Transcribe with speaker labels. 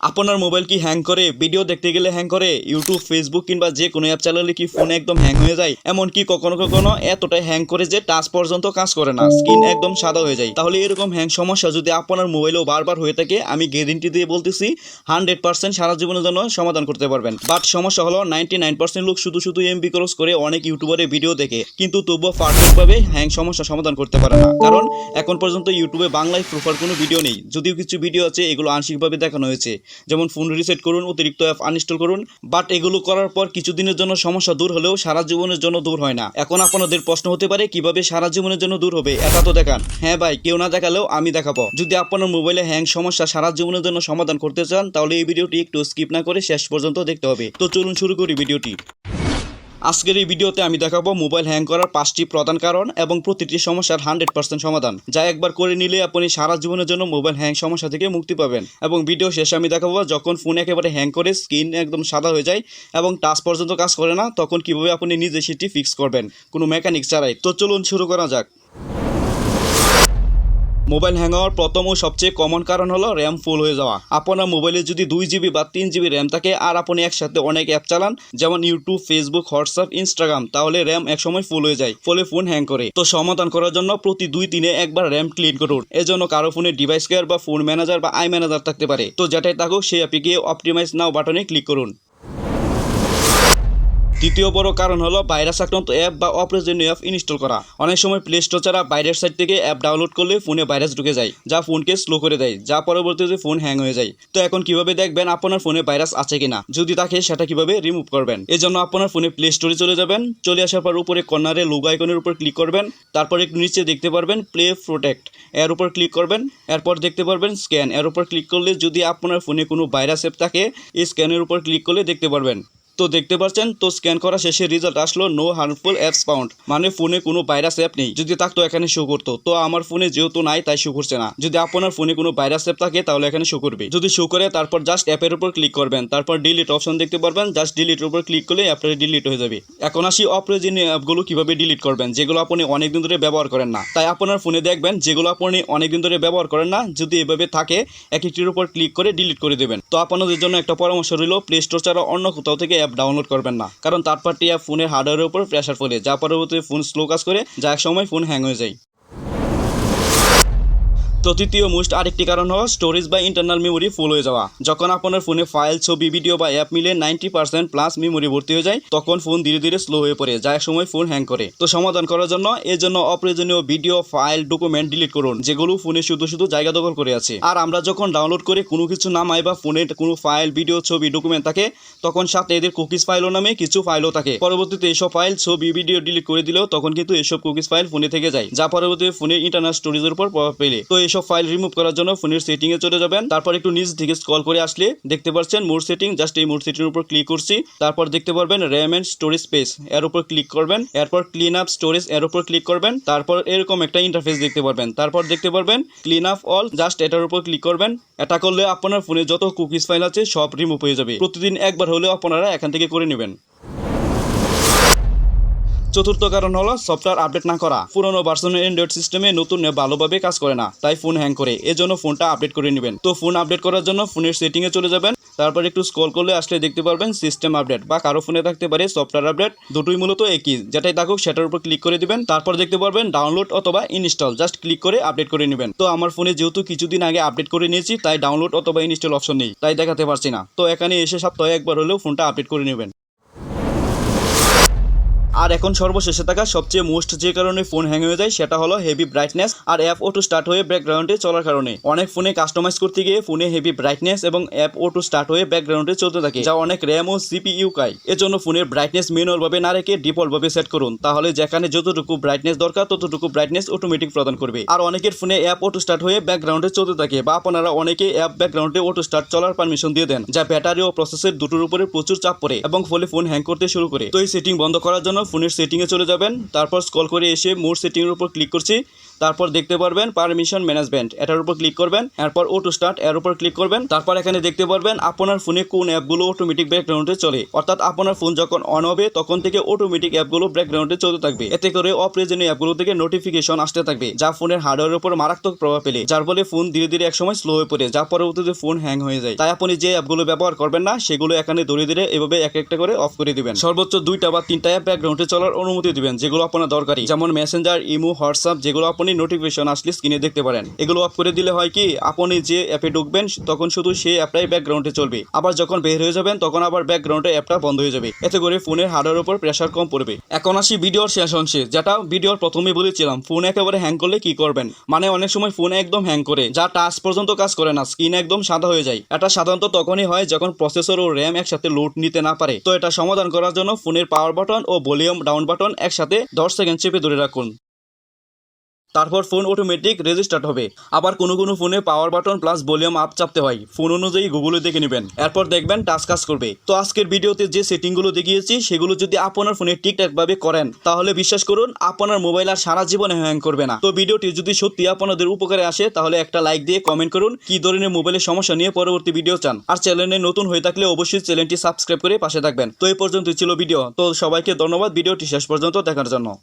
Speaker 1: আপনার মোবাইল কি হ্যাং করে? ভিডিও দেখতে গেলে হ্যাং করে? ইউটিউব ফেসবুক কিংবা যে কোনো অ্যাপ চালালে কি ফোন একদম হ্যাং হয়ে যায়? এমনকি কখনো কখনো এতটাই হ্যাং করে যে টাচ পর্যন্ত কাজ করে না। স্ক্রিন একদম সাদা হয়ে যায়। তাহলে এরকম হ্যাং সমস্যা যদি আপনার মোবাইলেও বারবার হয়ে থাকে, আমি গ্যারেন্টি দিয়ে বলতেছি হান্ড্রেড পার্সেন্ট সারা জীবনের জন্য সমাধান করতে পারবেন। বাট সমস্যা হলো নাইনটি নাইন পার্সেন্ট লোক শুধু শুধু এমবি ক্রস করে অনেক ইউটিউবারের ভিডিও দেখে। কিন্তু তবুও পারফেক্টভাবে হ্যাং সমস্যা সমাধান করতে পারে না। কারণ এখন পর্যন্ত ইউটিউবে বাংলায় প্রপার কোনো ভিডিও নেই। যদিও কিছু ভিডিও আছে, এগুলো আংশিকভাবে দেখানো হয়েছে। যেমন ফোন রিসেট করুন, অতিরিক্ত অ্যাপ আনইনস্টল করুন বাট এগুলো করার পর কিছুদিনের জন্য সমস্যা দূর হলেও সারা জীবনের জন্য দূর হয় না। এখন আপনাদের প্রশ্ন হতে পারে, কীভাবে সারা জীবনের জন্য দূর হবে? এটা তো দেখান। হ্যাঁ ভাই, কেউ না দেখালেও আমি দেখাবো। যদি আপনার মোবাইলে হ্যাং সমস্যা সারা জীবনের জন্য সমাধান করতে চান, তাহলে এই ভিডিওটি একটু স্কিপ না করে শেষ পর্যন্ত দেখতে হবে। তো চলুন শুরু করি ভিডিওটি। আজকের এই ভিডিওতে আমি দেখাবো মোবাইল হ্যাং করার পাঁচটি প্রধান কারণ এবং প্রতিটি সমস্যার হান্ড্রেড পার্সেন্ট সমাধান। যা একবার করে নিলে আপনি সারা জীবনের জন্য মোবাইল হ্যাং সমস্যা থেকে মুক্তি পাবেন। এবং ভিডিও শেষে আমি দেখাবো যখন ফোন একেবারে হ্যাং করে স্ক্রিন একদম সাদা হয়ে যায় এবং টাচ পর্যন্ত কাজ করে না, তখন কীভাবে আপনি নিজে সেটি ফিক্স করবেন। কোনো মেকানিক ছাড়াই। তো চলুন শুরু করা যাক। মোবাইল হ্যাং হওয়ার প্রথম ও সবচেয়ে কমন কারণ হলো র্যাম ফুল হয়ে যাওয়া। আপনার মোবাইলে যদি দুই জিবি বা তিন জিবি র্যাম থাকে, আর আপনি একসাথে অনেক অ্যাপ চালান, যেমন ইউটিউব ফেসবুক হোয়াটসঅ্যাপ ইনস্টাগ্রাম তাহলে র্যাম একসময় ফুল হয়ে যায়, ফলে ফোন হ্যাং করে। তো সমাধান করার জন্য প্রতি দুই দিনে একবার র্যাম ক্লিন করুন। এজন্য কারও ফোনে ডিভাইস কেয়ার বা ফোন ম্যানেজার বা আই ম্যানেজার থাকতে পারে। তো যেটাই থাকুক, সেই অ্যাপে গিয়ে অপটিমাইজ নাও বাটনে ক্লিক করুন। দ্বিতীয় বড় কারণ হলো ভাইরাস আক্রান্ত অ্যাপ বা অপ্রয়োজনীয় অ্যাপ ইনস্টল করা। অনেক সময় প্লে স্টোর ছাড়া বাইরের সাইট থেকে অ্যাপ ডাউনলোড করলে ফোনে ভাইরাস ঢুকে যায়, যা ফোনকে স্লো করে দেয়, যা পরবর্তীতে ফোন হ্যাং হয়ে যায়। তো এখন কীভাবে দেখবেন আপনার ফোনে ভাইরাস আছে কিনা? যদি থাকে সেটা কীভাবে রিমুভ করবেন? এই জন্য আপনার ফোনে প্লে স্টোরে চলে যাবেন। চলে আসার পর উপরে কর্নারে লোগো আইকনের উপর ক্লিক করবেন। তারপর একটু নিচে দেখতে পারবেন প্লে প্রোটেক্ট এর উপর ক্লিক করবেন। এরপর দেখতে পারবেন স্ক্যান এর উপর ক্লিক করলে যদি আপনার ফোনে কোনো ভাইরাস অ্যাপ থাকে, এই স্ক্যানের উপর ক্লিক করলে দেখতে পারবেন। তো দেখতে পাচ্ছেন, তো স্ক্যান করা শেষে রেজাল্ট আসলো নো হার্মফুল অ্যাপস পাউন্ড মানে ফোনে কোনো ভাইরাস অ্যাপ নেই। যদি থাকতো এখানে শো করতো। তো আমার ফোনে যেহেতু নাই, তাই শো করছে না। যদি আপনার ফোনে কোনো ভাইরাস অ্যাপ থাকে, তাহলে এখানে শো করবে। যদি শো করে, তারপর জাস্ট অ্যাপের উপর ক্লিক করবেন। তারপর ডিলিট অপশন দেখতে পারবেন। জাস্ট ডিলিটের উপর ক্লিক করলে অ্যাপটা ডিলিট হয়ে যাবে। এখন আসি অপ্রয়োজনীয় অ্যাপগুলো কীভাবে ডিলিট করবেন, যেগুলো আপনি অনেকদিন ধরে ব্যবহার করেন না। তাই আপনার ফোনে দেখবেন, যেগুলো আপনি অনেকদিন ধরে ব্যবহার করেন না, যদি এভাবে থাকে, এক একটির উপর ক্লিক করে ডিলিট করে দেবেন। তো আপনাদের জন্য একটা পরামর্শ রইল প্লে স্টোর ছাড়া অন্য কোথাও থেকে অ্যাপ ডাউনলোড করবেন না। কারণ থার্ড পার্টি অ্যাপ ফোনের হার্ডওয়্যারের উপর প্রেশার ফেলে, যা পরবর্তীতে ফোন স্লো কাজ করে, যা এক সময় ফোন হ্যাং হয়ে যায়। তো তৃতীয় মোস্ট আরেকটি কারণ হলো স্টোরেজ বা ইন্টারনাল মেমোরি ফুল হয়ে যাওয়া। যখন আপনার ফোনে ফাইল ছবি ভিডিও বা অ্যাপ মিলে নাইনটি পার্সেন্ট প্লাস মেমোরি ভর্তি হয়ে যায়, তখন ফোন ধীরে ধীরে স্লো হয়ে পড়ে, যা সময় ফোন হ্যাং করে। তো সমাধান করার জন্য এর জন্য অপ্রয়োজনীয় ভিডিও ফাইল ডকুমেন্ট ডিলিট করুন, যেগুলো ফোনে শুধু শুধু জায়গা দখল করে আছে। আর আমরা যখন ডাউনলোড করে, কোনো কিছু নামাই বা ফোনে কোনো ফাইল ভিডিও ছবি ডকুমেন্ট থাকে, তখন সাথে এদের কুকিজ ফাইলও নামে কিছু ফাইলও থাকে। পরবর্তীতে এসব ফাইল ছবি ভিডিও ডিলিট করে দিলেও তখন কিন্তু এসব কুকিজ ফাইল ফোনে থেকে যায়, যা পরবর্তীতে ফোনের ইন্টারনাল স্টোরেজের উপর প্রভাব ফেলে। তো এইসব ফাইল রিমুভ করার জন্য ফোনের সেটিং এ চলে যাবেন। তারপর একটু নিচ থেকে স্ক্রল করে আসলে দেখতে পাচ্ছেন মোর সেটিং জাস্ট এই মোর সেটিং উপর ক্লিক করছি। তারপর দেখতে পারবেন র্যাম এন্ড স্টোরেজ স্পেস এর উপর ক্লিক করবেন। এরপর ক্লিন আপ স্টোরেজ এর উপর ক্লিক করবেন। তারপর এরকম একটা ইন্টারফেস দেখতে পারবেন। তারপর দেখতে পারবেন ক্লিন আপ অল জাস্ট এটার উপর ক্লিক করবেন। এটা করলে আপনার ফোনে যত কুকিজ ফাইল আছে সব রিমুভ হয়ে যাবে। প্রতিদিন একবার হলেও আপনারা এখান থেকে করে নেবেন। চতুর্থ কারণ হলো সফটওয়্যার আপডেট না করা। পুরোনো ভার্সনের অ্যান্ড্রয়েড সিস্টেমে নতুন ভালোভাবে কাজ করে না, তাই ফোন হ্যাং করে। এজন্য ফোনটা আপডেট করে নেবেন। তো ফোন আপডেট করার জন্য ফোনের সেটিংয়ে চলে যাবেন। তারপর একটু স্ক্রল করলে আসলে দেখতে পারবেন সিস্টেম আপডেট বা কারও ফোনে থাকতে পারে সফটওয়্যার আপডেট দুটোই মূলত একই। যেটাই থাকুক সেটার উপর ক্লিক করে দিবেন। তারপর দেখতে পারবেন ডাউনলোড অথবা ইনস্টল জাস্ট ক্লিক করে আপডেট করে নেবেন। তো আমার ফোনে যেহেতু কিছুদিন আগে আপডেট করে নিয়েছি, তাই ডাউনলোড অথবা ইনস্টল অপশন নেই। তাই দেখাতে পারছি না। তো এখানে এসে সপ্তাহে একবার হলেও ফোনটা আপডেট করে নেবেন। আর এখন সর্বশেষে থাকা সবচেয়ে মোস্ট যে কারণে ফোন হ্যাং হয়ে যায় সেটা হলো হেভি ব্রাইটনেস আর অ্যাপ অটো স্টার্ট হয়ে ব্যাকগ্রাউন্ডে চলার কারণে। অনেক ফোনে কাস্টমাইজ করতে গিয়ে ফোনে হেভি ব্রাইটনেস এবং অ্যাপ অটো স্টার্ট হয়ে ব্যাকগ্রাউন্ডে চলতে থাকে, যা অনেক র্যাম ও সিপিইউ খায় এজন্য ফোনের ব্রাইটনেস ম্যানুয়াল ভাবে না রেখে ডিফল্ট ভাবে সেট করুন, তাহলে যেখানে যতটুকু ব্রাইটনেস দরকার ততটুকু ব্রাইটনেস অটোমেটিক প্রদান করবে। আর অনেকের ফোনে অ্যাপ অটো স্টার্ট হয়ে ব্যাকগ্রাউন্ডে চলতে থাকে, বা আপনারা অনেকে অ্যাপ ব্যাকগ্রাউন্ডে অটো স্টার্ট চলার পারমিশন দিয়ে দেন, যা ব্যাটারি ও প্রসেসের দুটোর উপরে প্রচুর চাপ পড়ে এবং ফলে ফোন হ্যাং করতে শুরু করে। তো এই সেটিং বন্ধ করার জন্য ফোনের সেটিংয়ে চলে যাবেন। তারপর স্কল করে এসে মোর সেটিংয়ের উপর ক্লিক করছি। তারপর দেখতে পারবেন পারমিশন ম্যানেজমেন্ট এটার উপর ক্লিক করবেন, এরপর ও টু স্টার্ট এর উপর ক্লিক করবেন, তারপর এখানে দেখতে পারবেন আপনার ফোনে কোন অ্যাপগুলো অটোমেটিক ব্যাকগ্রাউন্ডে চলে। অর্থাৎ আপনার ফোন যখন অন হবে, তখন থেকে অটোমেটিক অ্যাপগুলো ব্যাকগ্রাউন্ডে চলতে থাকবে। এতে করে অপ্রয়োজনীয় অ্যাপগুলো থেকে নোটিফিকেশন আসতে থাকবে, যা ফোনের হার্ডওয়্যারের উপর মারাত্মক প্রভাব ফেলে, যার ফলে ফোন ধীরে ধীরে একসময় স্লো হয়ে পড়ে, যা পরবর্তীতে ফোন হ্যাং হয়ে যায়। তাই আপনি যে অ্যাপগুলো ব্যবহার করবেন না, সেগুলো এখানে ধীরে ধীরে এভাবে এক একটা করে অফ করে দিবেন। সর্বোচ্চ দুইটা বা তিনটা অ্যাপ ব্যাকগ্রাউন্ডে চলার অনুমতি দিবেন, যেগুলো আপনার দরকারি, যেমন মেসেঞ্জার ইমো হোয়াটসঅ্যাপ যেগুলো আপনি নোটিফিকেশন আসলে স্ক্রিনে দেখতে পারেন। এগুলো অফ করে দিলে হয় কি, আপনি যে অ্যাপে ঢুকবেন, তখন শুধু সেই অ্যাপটাই ব্যাকগ্রাউন্ডে চলবে। আবার যখন বের হয়ে যাবেন, তখন আবার ব্যাকগ্রাউন্ডে অ্যাপটা বন্ধ হয়ে যাবে। এতে করে ফোনের হার্ডওয়্যার উপর প্রেশার কম পড়বে। এখন আসি ভিডিওর শেষ অংশে, যেটা ভিডিওর প্রথমে বলেছিলাম ফোন একেবারে হ্যাং করলে কি করবেন? মানে অনেক সময় ফোন একদম হ্যাং করে, যা টাচ পর্যন্ত কাজ করে না স্ক্রিন একদম সাদা হয়ে যায়। এটা সাধারণত তখনই হয় যখন প্রসেসর ও র্যাম একসাথে লোড নিতে না পারে। তো এটা সমাধান করার জন্য ফোনের পাওয়ার বাটন ও ভলিউম ডাউন বাটন একসাথে দশ সেকেন্ড চেপে ধরে রাখুন। তারপর ফোন অটোমেটিক রেজিস্টার্ট হবে। আবার কোনো কোনো ফোনে power button plus volume up চাপতে হয়। ফোন অনুযায়ী গুগলে দেখে নেবেন। এরপর দেখবেন টাচ কাজ করবে। তো আজকের ভিডিওতে যে সেটিংগুলো দেখিয়েছি, সেগুলো যদি আপনার ফোনে ঠিকঠাকভাবে করেন, তাহলে বিশ্বাস করুন, আপনার মোবাইল আর সারা জীবনে হ্যাং করবে না। তো ভিডিওটি যদি সত্যি আপনাদের উপকারে আসে, তাহলে একটা লাইক দিয়ে কমেন্ট করুন, কি ধরনের মোবাইলের সমস্যা নিয়ে পরবর্তী ভিডিও চান। আর চ্যানেলে নতুন হয়ে থাকলে অবশ্যই চ্যানেলটি সাবস্ক্রাইব করে পাশে থাকবেন। তো এই পর্যন্ত ছিল ভিডিও তো সবাইকে ধন্যবাদ। ভিডিওটি শেষ পর্যন্ত দেখার জন্য।